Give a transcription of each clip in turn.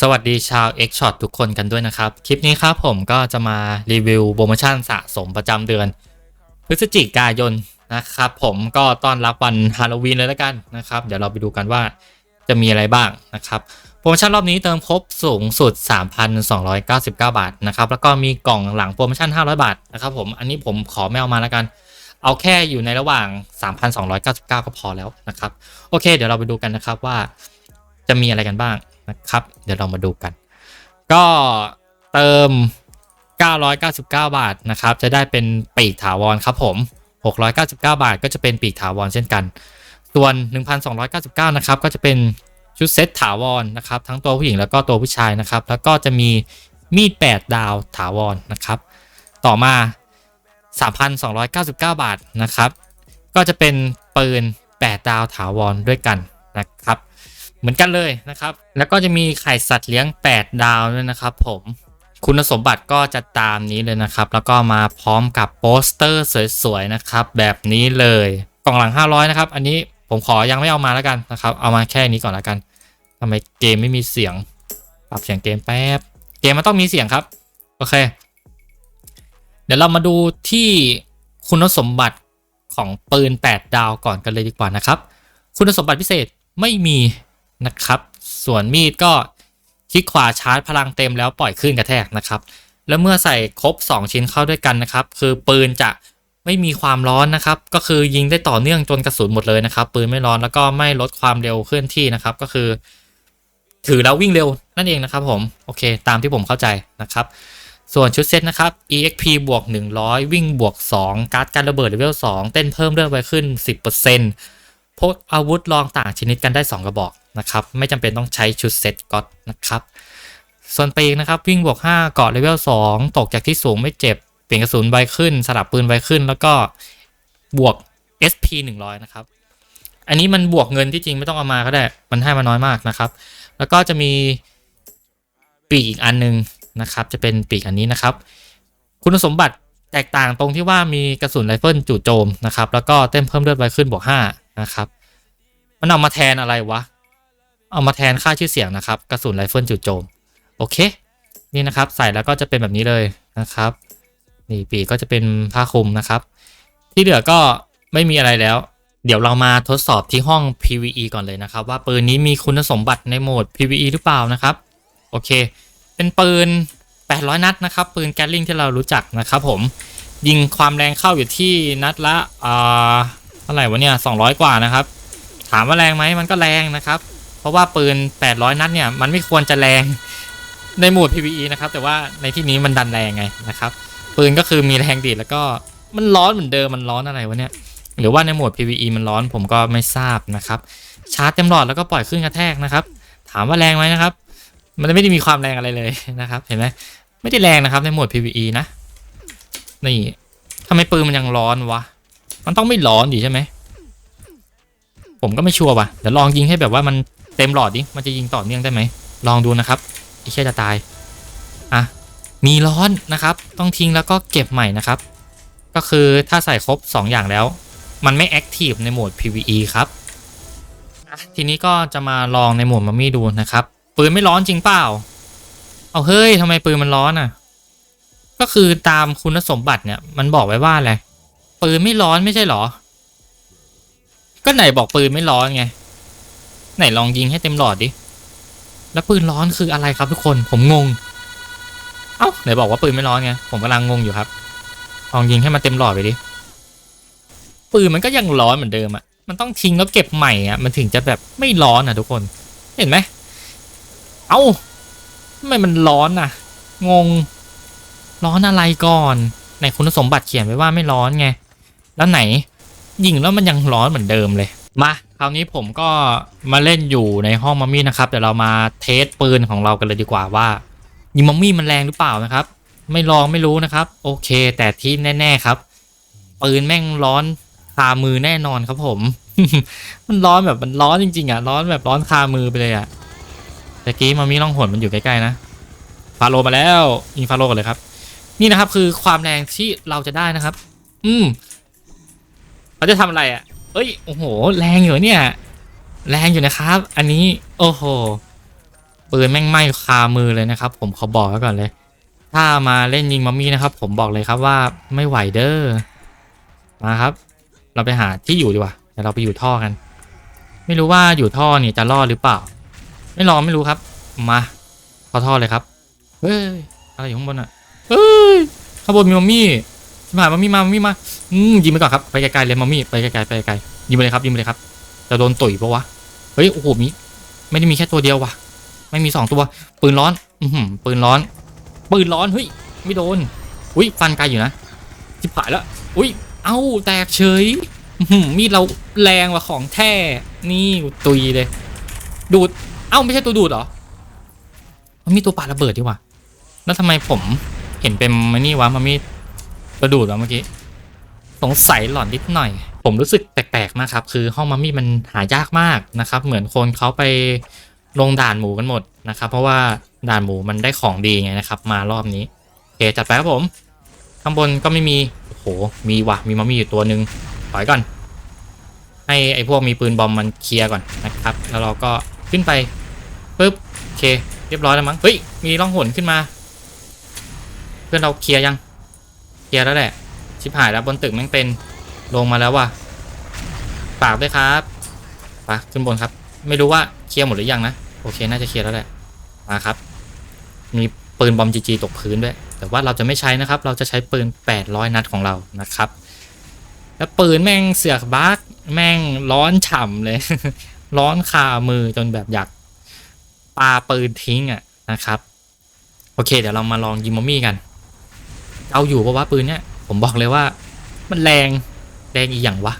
สวัสดีชาว X Shot ทุกคนกันด้วยนะครับ คลิปนี้ครับผมก็จะมารีวิวโปรโมชั่นสะสมประจำเดือน พฤศจิกายนนะครับผมก็ต้อนรับวันฮาโลวีนเลยแล้วกันนะครับ เดี๋ยวเราไปดูกันว่าจะมีอะไรบ้างนะครับ โปรโมชั่นรอบนี้เติมครบสูงสุด 3,299 บาทนะครับ แล้วก็มีกล่องหลังโปรโมชั่น 500 บาทนะครับผมอันนี้ผมขอไม่เอามาแล้วกัน เอาแค่อยู่ในระหว่าง 3,299 ก็พอแล้วนะครับ โอเค เดี๋ยวเราไปดูกันนะครับว่าจะมีอะไรกันบ้าง นะครับ เดี๋ยวเรามาดูกัน ก็เติม 999 บาทนะครับ จะได้เป็นปีกถาวรครับผม 699 บาทก็จะเป็นปีกถาวรเช่นกัน ส่วน 1,299 นะครับ ก็จะเป็นชุดเซตถาวรนะครับ ทั้งตัวผู้หญิงแล้วก็ตัวผู้ชายนะครับ แล้วก็จะมีมีด 8 ดาวถาวรนะครับ ต่อมา 3,299 บาทนะครับ ก็จะเป็นปืน 8 ดาวถาวรด้วยกันนะครับ เหมือนกันเลยนะครับ แล้วก็จะมีไข่สัตว์เลี้ยง 8 ดาวด้วยนะครับผมคุณสมบัติก็จะตามนี้เลยนะครับ แล้วก็มาพร้อมกับโปสเตอร์สวยๆนะครับ แบบนี้เลยกล่องหลัง 500 นะครับ อันนี้ผมขอยังไม่เอามาแล้วกันนะครับ เอามาแค่นี้ก่อนแล้วกันทำไมเกมไม่มีเสียง ปรับเสียงเกมแป๊บ เกมมันต้องมีเสียงครับ โอเค เดี๋ยวเรามาดูที่คุณสมบัติของปืน 8 ดาวก่อนกันเลยดีกว่านะครับ คุณสมบัติพิเศษไม่มี นะครับ ส่วนมีดก็คลิกขวาชาร์จพลังเต็มแล้วปล่อยขึ้นกระแทกนะครับ แล้วเมื่อใส่ครบ 2 ชิ้นเข้าด้วยกันนะครับ คือปืนจะไม่มีความร้อนนะครับ ก็คือยิงได้ต่อเนื่องจนกระสุนหมดเลยนะครับ ปืนไม่ร้อนแล้วก็ไม่ลดความเร็วเคลื่อนที่นะครับ ก็คือ ถือแล้ววิ่งเร็วนั่นเองนะครับ ผมโอเค ตามที่ผมเข้าใจนะครับ ส่วนชุดเซตนะครับ exp บวก100 วิ่งบวก 2 การ์ดการระเบิดเลเวล2เต้นเพิ่มเลือดไวขึ้น 10%พกอาวุธลองต่างชนิดกันได้ 2 กระบอก นะครับ ไม่จำเป็นต้องใช้ชุดเซตก็อตนะครับ ส่วนปีกนะครับ วิ่งบวก 5 เกาะเลเวล 2 ตกจากที่สูงไม่เจ็บ เปลี่ยนกระสุนไวขึ้น สลับปืนไวขึ้น แล้วก็บวก SP 100 นะครับ อันนี้มันบวกเงินที่จริงไม่ต้องเอามาก็ได้ มันให้มาน้อยมากนะครับ แล้วก็จะมีปีกอีกอันหนึงนะครับ จะเป็นปีกอันนี้นะครับ คุณสมบัติแตกต่างตรงที่ว่ามีกระสุนไรเฟิลจู่โจมนะครับ แล้วก็เต้นเพิ่มเลือดไวขึ้นบวก5นะครับ มันเอามาแทนอะไรวะ เอามาแทนค่าชื่อเสียงนะครับ กระสุนไรเฟิลจู่โจม โอเค นี่นะครับ ใส่แล้วก็จะเป็นแบบนี้เลยนะครับ นี่ปีกก็จะเป็นผ้าคลุมนะครับ ที่เหลือก็ไม่มีอะไรแล้ว เดี๋ยวเรามาทดสอบที่ห้อง PVE ก่อนเลยนะครับ ว่าปืนนี้มีคุณสมบัติในโหมด PVE หรือเปล่านะครับ โอเค เป็นปืน 800 นัดนะครับ ปืนแกลลิงที่เรารู้จักนะครับ ผม ยิงความแรงเข้าอยู่ที่นัดละอ่าเท่าไหร่วะเนี่ย200 กว่านะครับ ถามว่าแรงไหมมันก็แรงนะครับ เพราะว่าปืน 800 นัดเนี่ยมันไม่ควรจะแรงในโหมด PVE นะครับ แต่ว่าในที่นี้มันดันแรงไงนะครับ ปืนก็คือมีแรงดีดแล้วก็มันร้อนเหมือนเดิมมันร้อนอะไรวะเนี่ยหรือว่าในโหมด PVE มันร้อนผมก็ไม่ทราบนะครับ ชาร์จเต็มหลอดแล้วก็ปล่อยขึ้นกระแทกนะครับ ถามว่าแรงไหมนะครับ มันไม่ได้มีความแรงอะไรเลยนะครับ เห็นไหมไม่ได้แรงนะครับในโหมด PVE นะนี่ทำไมปืนมันยังร้อนวะมันต้องไม่ร้อนดิใช่ไหมผมก็ไม่ชัวร์ว่ะเดี๋ยวลองยิงให้แบบว่ามัน เต็มหลอดดิ มันจะยิงต่อเนื่องได้ไหม ลองดูนะครับไอ้แค่จะตาย อะ มีร้อนนะครับ ต้องทิ้งแล้วก็เก็บใหม่นะครับ ก็คือถ้าใส่ครบ 2 อย่างแล้ว มันไม่แอคทีฟในโหมด PVE ครับ ทีนี้ก็จะมาลองในโหมดมัมมี่ดูนะครับ ปืนไม่ร้อนจริงเปล่า เอาเฮ้ยทำไมปืนมันร้อนอะ ก็คือตามคุณสมบัติเนี่ย มันบอกไว้ว่าอะไร ปืนไม่ร้อนไม่ใช่เหรอ ก็ไหนบอกปืนไม่ร้อนไง ไหนลองยิงให้เต็มหลอดดิ แล้วปืนร้อนคืออะไรครับทุกคน ผมงง เอ้าไหนบอกว่าปืนไม่ร้อนไง ผมกำลังงงอยู่ครับ ลองยิงให้มันเต็มหลอดไปดิ ปืนมันก็ยังร้อนเหมือนเดิมอะมันต้องทิ้งแล้วเก็บใหม่อะมันถึงจะแบบไม่ร้อนอะทุกคน เห็นไหม เอ้าทำไมมันร้อนอะงง ร้อนอะไรก่อนในคุณสมบัติเขียนไว้ว่าไม่ร้อนไง แล้วไหนยิงแล้วมันยังร้อนเหมือนเดิมเลย มา คราวนี้ผมก็มาเล่นอยู่ในห้องมัมมี่นะครับเดี๋ยวเรามาเทสปืนของเรากันเลยดีกว่าว่ายิงมัมมี่มันแรงหรือเปล่านะครับ ไม่ลองไม่รู้นะครับ โอเค แต่ที่แน่ ๆครับ ปืนแม่งร้อนคามือแน่นอนครับผม มันร้อนแบบมันร้อนจริงๆอะร้อนแบบร้อนคามือไปเลยอะตะกี้มัมมี่ล่องหนมันอยู่ใกล้ๆนะฟาโลมาแล้วยิงฟาโลกันเลยครับ นี่นะครับคือความแรงที่เราจะได้นะครับ อืมเขาจะทำอะไรอะ เอ้ย โอ้โห แรงอยู่เนี่ย แรงอยู่นะครับ อันนี้ โอ้โห ปืนแม่งไหม้คามือเลยนะครับ ผมขอบอกไว้ก่อนเลย ถ้ามาเล่นยิงมัมมี่นะครับ ผมบอกเลยครับว่าไม่ไหวเด้อ มาครับ เราไปหาที่อยู่ดีกว่าเดี๋ยวเราไปอยู่ท่อกัน ไม่รู้ว่าอยู่ท่อนี่จะรอดหรือเปล่า ไม่รอดไม่รู้ครับ มาเข้าท่อเลยครับ เฮ้ย อะไรอยู่ข้างบนอะ เฮ้ยข้างบนมีมัมมี่ ชิบหายมัมมี่มามัมมี่มาอืมยิงไปก่อนครับไปไกลๆเลยมัมมี่ไปไกลๆไปไกลๆยิงไปเลยครับยิงไปเลยครับจะโดนตุ๋ยปะวะเฮ้ยโอ้โหมีไม่ได้มีแค่ตัวเดียวว่ะ ไม่มีสองตัว ปืนร้อน อือหือปืนร้อน ปืนร้อนเฮ้ยไม่โดนอุ้ยฟันไกลอยู่นะจิบหายแล้วอุ้ยเอ้าแตกเฉยอื้อหือมีดเราแรงว่าของแท้นี่ตุยเลย ดูดเอ้าไม่ใช่ตัวดูดเหรอมันมีตัวปาระเบิดดีว่ะแล้วทำไมผมเห็นเป็นมันนี่วะมันมี ตัวดูดวเมื่อกี้ สงสัยหลอนนิดหน่อย ผมรู้สึกแปลกๆมากครับ คือห้องมัมมี่มันหายากมากนะครับ เหมือนคนเขาไปลงด่านหมูกันหมดนะครับ เพราะว่าด่านหมูมันได้ของดีไงนะครับ มารอบนี้โอเคจัดไปครับผม ข้างบนก็ไม่มี โอ้โห มีว่ะมีมัมมี่อยู่ตัวหนึ่งถอยก่อน ให้ไอพวกมีปืนบอมมันเคลียร์ก่อนนะครับ แล้วเราก็ขึ้นไปปุ๊บโอเค เรียบร้อยแล้วมั้ง เฮ้ย มีร่องหนขึ้นมา เพื่อนเราเคลียร์ยัง เคลียร์แล้วแหละ ชิบหายแล้วบนตึกแม่งเป็นลงมาแล้วว่ะฝากด้วยครับไปขึ้นบนครับ ไม่รู้ว่าเคลียร์หมดหรือยังนะ โอเค น่าจะเคลียร์แล้วแหละ มาครับ มีปืนบอมจีจีตกพื้นด้วย แต่ว่าเราจะไม่ใช้นะครับ เราจะใช้ปืน 800 นัดของเรานะครับ แล้วปืนแม่งเสือกบักแม่งร้อนฉ่ำเลย ร้อนคามือจนแบบอยากปาปืนทิ้งอะนะครับ โอเค เดี๋ยวเรามาลองยิงมอมมี่กัน เอาอยู่ปะวะปืนเนี้ยผมบอกเลยว่า มันแรงแรงอีอย่างวะ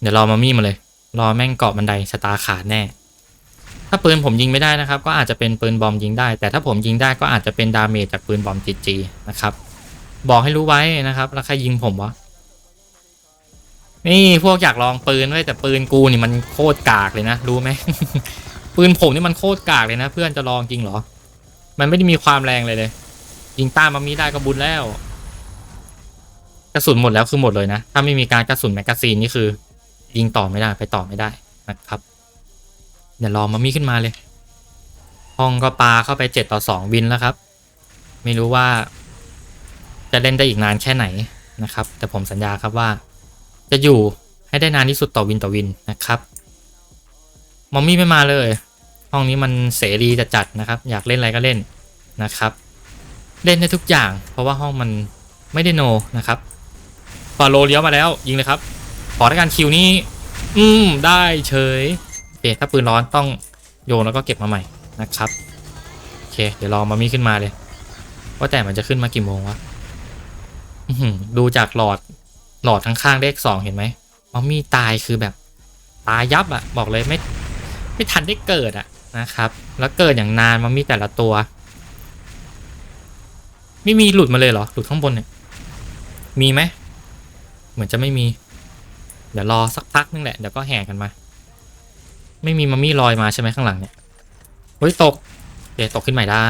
เดี๋ยวรอมามี่มาเลย รอแม่งเกาะบันไดชะตาขาดแน่ ถ้าปืนผมยิงไม่ได้นะครับ ก็อาจจะเป็นปืนบอมยิงได้ แต่ถ้าผมยิงได้ก็อาจจะเป็นดาเมจจากปืนบอมจีจีนะครับ บอกให้รู้ไว้นะครับ แล้วใครยิงผมวะนี่พวกอยากลองปืนไว้ยแต่ปืนกูนี่มันโคตรกากเลยนะรู้ไหมปืนผมนี่มันโคตรกากเลยนะ เพื่อนจะลองจริงเหรอ มันไม่ได้มีความแรงเลยเลย ยิงต้านมามีได้ก็บุญแล้ว กระสุนหมดแล้วคือหมดเลยนะ ถ้าไม่มีการกระสุนแมกกาซีนนี่คือ ยิงต่อไม่ได้ไปต่อไม่ได้นะครับเดี๋ยวรอมามีขึ้นมาเลยห้องก็ปาเข้าไปเจ็ดต่อสองวินแล้วครับ ไม่รู้ว่า จะเล่นได้อีกนานแค่ไหนนะครับ แต่ผมสัญญาครับว่า จะอยู่ให้ได้นานที่สุดต่อวินต่อวินนะครับมอมมี่ไม่มาเลย ห้องนี้มันเสรีจัดๆนะครับ อยากเล่นอะไรก็เล่นนะครับ เล่นได้ทุกอย่าง เพราะว่าห้องมันไม่ได้โนนะครับฟาโลเลี้ยวมาแล้วยิงเลยครับ ขอได้การคิวนี้ อืม ได้เฉยโอเคถ้าปืนร้อนต้องโยนแล้วก็เก็บมาใหม่นะครับโอเค เดี๋ยวรอมามีขึ้นมาเลย ว่าแต่มันจะขึ้นมากี่โมงวะดูจากหลอดหลอดข้างๆเลขสองเห็นไหมมามีตายคือแบบตายยับอะบอกเลยไม่ ไม่ทันได้เกิดอะนะครับ แล้วเกิดอย่างนานมามีแต่ละตัว ไม่มีหลุดมาเลยเหรอ หลุดข้างบนเนี่ย มีไหม เหมือนจะไม่มี เดี๋ยวรอสักพักนึงแหละ เดี๋ยวก็แห่กันมา ไม่มีมัมมี่ลอยมาใช่ไหมข้างหลังเนี่ยเฮ้ยตก เดี๋ยวตกขึ้นใหม่ได้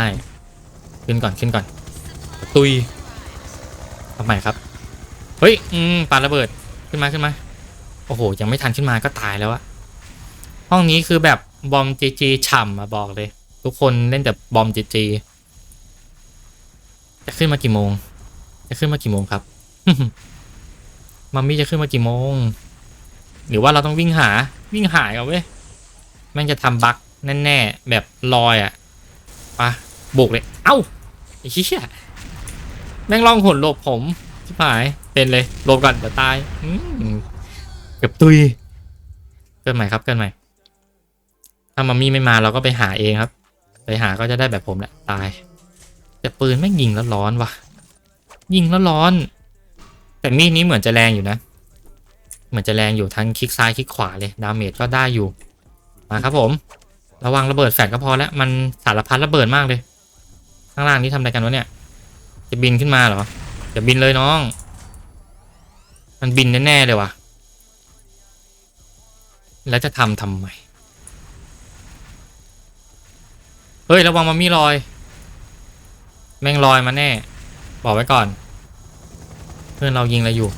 ขึ้นก่อนขึ้นก่อน ตุยทำใหม่ครับ เฮ้ย อืมปาระเบิด ขึ้นมาขึ้นมา โอ้โห ยังไม่ทันขึ้นมาก็ตายแล้วอะห้องนี้คือแบบบอมจีจีฉ่ำอะบอกเลย ทุกคนเล่นแต่บอมจีจี จะขึ้นมากี่โมง จะขึ้นมากี่โมงครับมัมมี่จะขึ้นมากี่โมง หรือว่าเราต้องวิ่งหา วิ่งหายเอาเว้ยแม่งจะทำบั๊กแน่ๆแบบลอยอะปะบุกเลย เอ้าไอ้เหี้ยแม่งลองหนหลบผมชิบหายเป็นเลยหลบก่อนเดี๋ยวตายอืมเกือบตุยเกินใหม่ครับเกินใหม่ถ้ามัมมี่ไม่มาเราก็ไปหาเองครับ ไปหาก็จะได้แบบผมแหละตาย แต่ปืนแม่งยิงแล้วร้อนวะยิงแล้วร้อน แต่มีดนี้เหมือนจะแรงอยู่นะ เหมือนจะแรงอยู่ทั้งคลิกซ้ายคลิกขวาเลยดาเมจก็ได้อยู่มาครับผม ระวังระเบิดแฟลชก็พอแล้วมันสารพัดระเบิดมากเลย ข้างล่างนี้ทำอะไรกันวะเนี่ย จะบินขึ้นมาเหรอจะบินเลยน้อง มันบินแน่ๆเลยวะแล้วจะทำทำไมเฮ้ยระวังมามีรอย แม่งลอยมาแน่ บอกไว้ก่อน เพื่อนเรายิงอะไรอยู่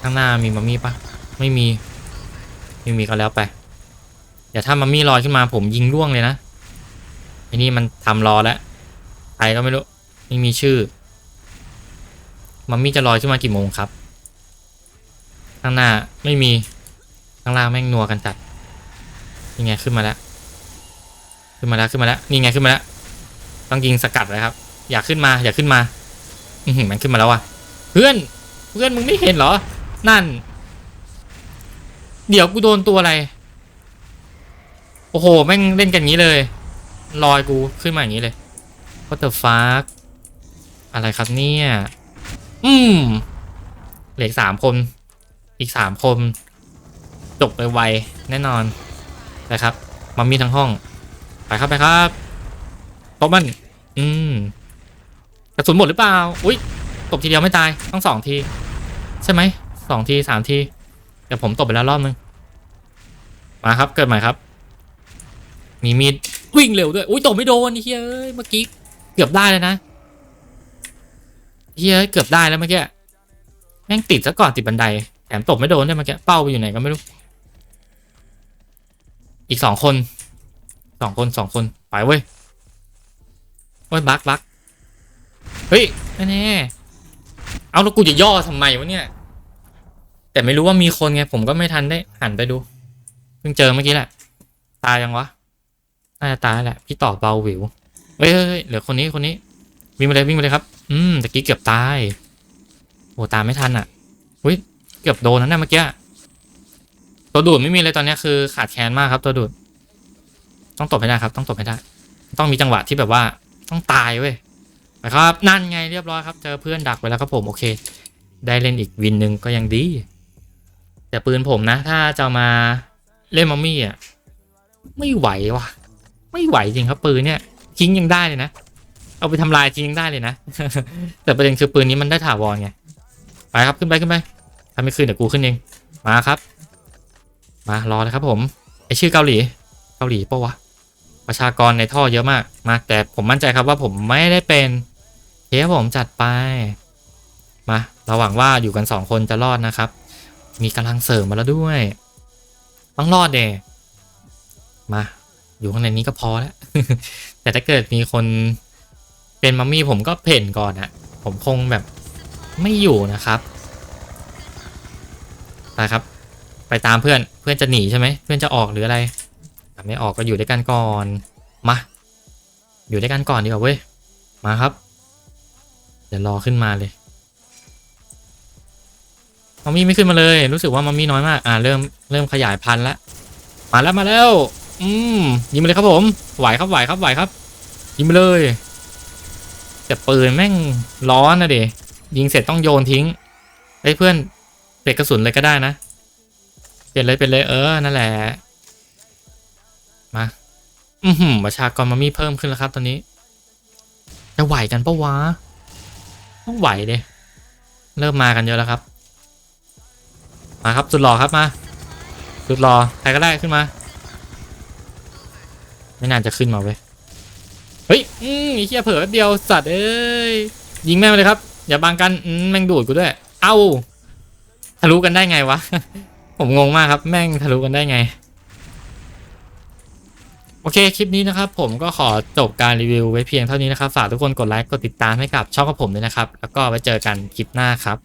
ข้างหน้ามีมามี่ปะไม่มีไม่มีก็แล้วไปเดี๋ยวถ้ามัมมี่ลอยขึ้นมาผมยิงล่วงเลยนะไอ้นี่มันทำรอแล้วใครก็ไม่รู้ไม่มีชื่อมัมมี่จะลอยขึ้นมากี่โมงครับ ข้างหน้าไม่มีข้างล่างแม่งนัวกันจัดนี่ไงขึ้นมาแล้ว ขึ้นมาแล้วขึ้นมาแล้วนี่ไงขึ้นมาแล้ว ต้องยิงสกัดเลยครับ อยากขึ้นมา อยากขึ้นมา อืมันขึ้นมาแล้วว่ะ เพื่อน เพื่อนมึงไม่เห็นเหรอ นั่น เดี๋ยวกูโดนตัวอะไร โอ้โห แม่งเล่นกันงี้เลย ลอยกูขึ้นมาอย่างนี้เลย What the fuck อะไรครับเนี่ย อืมเหลืออกสามคน อีกสามคนจบไปไวแน่นอนนะครับมัมมี่ทั้งห้อง ไปครับไปครับตบมัน อืมกระสุนหมดหรือเปล่า อุ้ยตบทีเดียวไม่ตายต้องสองที ใช่ไหมสองทีสามทีเดี๋ยวผมตบไปแล้วรอบนึงมาครับเกิดใหม่ครับ มีมีดวิ่งเร็วด้วยอุ้ยตบไม่โดนเฮ้ยเอ้ยเมื่อกี้เกือบได้แล้วนะเฮ้ยเอ้ยเกือบได้แล้วเมื่อกี้แม่งติดซะก่อนติดบันไดแถมตบไม่โดนด้วยเมื่อกี้เป้าไปอยู่ไหนก็ไม่รู้ อีกสองคนสองคนสองคนไปเว้ย อ้ยบักบักเฮ้ยแน่เอาแล้วกูจะย่อทำไมวะเนี่ย แต่ไม่รู้ว่ามีคนไง ผมก็ไม่ทันได้หันไปดู เพิ่งเจอเมื่อกี้แหละ ตายยังวะน่าจะตายแหละ พี่ต่อเบาวิวเฮ้ยเฮ้ยเหลือคนนี้คนนี้ วิ่งมาเลยวิ่งมาเลยครับ อืมตะกี้เกือบตายโอ้ตามไม่ทันอะอุ้ยเกือบโดนนั่นนะเมื่อกี้ตัวดูดไม่มีเลยตอนนี้คือขาดแคลนมากครับ ตัวดูด ต้องตบให้ได้ครับ ต้องตบให้ได้ ต้องมีจังหวะที่แบบว่า ต้องตายเว้ยนะครับนั่นไงเรียบร้อยครับ เจอเพื่อนดักไว้แล้วครับผมโอเค ได้เล่นอีกวินหนึ่งก็ยังดี แต่ปืนผมนะ ถ้าจะมาเล่นมัมมี่อะไม่ไหวว่ะ ไม่ไหวจริงครับปืนเนี่ยทิ้งยังได้เลยนะ เอาไปทำลายจริงยังได้เลยนะ แต่ประเด็นคือปืนนี้มันได้ถาวรไงไปครับขึ้นไปขึ้นไปถ้าไม่ขึ้นเดี๋ยวกูขึ้นเองมาครับ มารอเลยครับผมไอชื่อเกาหลี เกาหลีปะวะ ประชากรในท่อเยอะมากมาแต่ผมมั่นใจครับว่าผมไม่ได้เป็นเฮ้ยผมจัดไป มาเราหวังว่าอยู่กันสองคนจะรอดนะครับ มีกำลังเสริมมาแล้วด้วย ต้องรอดเดมา อยู่ข้างในนี้ก็พอแล้ว แต่ถ้าเกิดมีคนเป็นมัมมี่ผมก็เพ่นก่อนอะผมคงแบบไม่อยู่นะครับไปครับ ไปตามเพื่อนเพื่อนจะหนีใช่ไหมเพื่อนจะออกหรืออะไร ไม่ออกก็อยู่ด้วยกันก่อน มา อยู่ด้วยกันก่อนดีกว่าเว้ย มาครับ เดี๋ยวรอขึ้นมาเลยมัมมี่ไม่ขึ้นมาเลย รู้สึกว่ามัมมี่น้อยมาก อ่าเริ่มเริ่มขยายพันธุ์ล้วมาแล้วมาแล้ว อืมยิงไปเลยครับผม ไหวครับไหวครับไหวครับ ยิงไปเลย แต่ปืนแม่งร้อนนะเดยิงเสร็จต้องโยนทิ้งไอ้เพื่อนเปลี่ยนกระสุนเลยก็ได้นะ เปลี่ยนเลยเปลี่ยนเลยเออนั่นแหละ อือหือประชากรมามีเพิ่มขึ้นแล้วครับตอนนี้ จะไหวกันปะวะต้องไหวเดเริ่มมากันเยอะแล้วครับ มาครับสุดหล่อครับมาสุดหล่อใครก็ได้ขึ้นมา ไม่น่าจะขึ้นมาเว้ยเฮ้ยอืมไอ้เหี้ยเผลอแป๊บเดียวสัตว์เอ้ยยิงแม่งเลยครับ อย่าบังกันอืมแม่งดูดกูด้วย เอ้าทะลุกันได้ไงวะ ผมงงมากครับ แม่งทะลุกันได้ไง โอเค คลิปนี้นะครับผมก็ขอจบการรีวิวไว้เพียงเท่านี้นะครับ ฝากทุกคนกดไลค์ กดติดตามให้กับช่องของผมด้วยนะครับ แล้วก็ไว้เจอกันคลิปหน้าครับ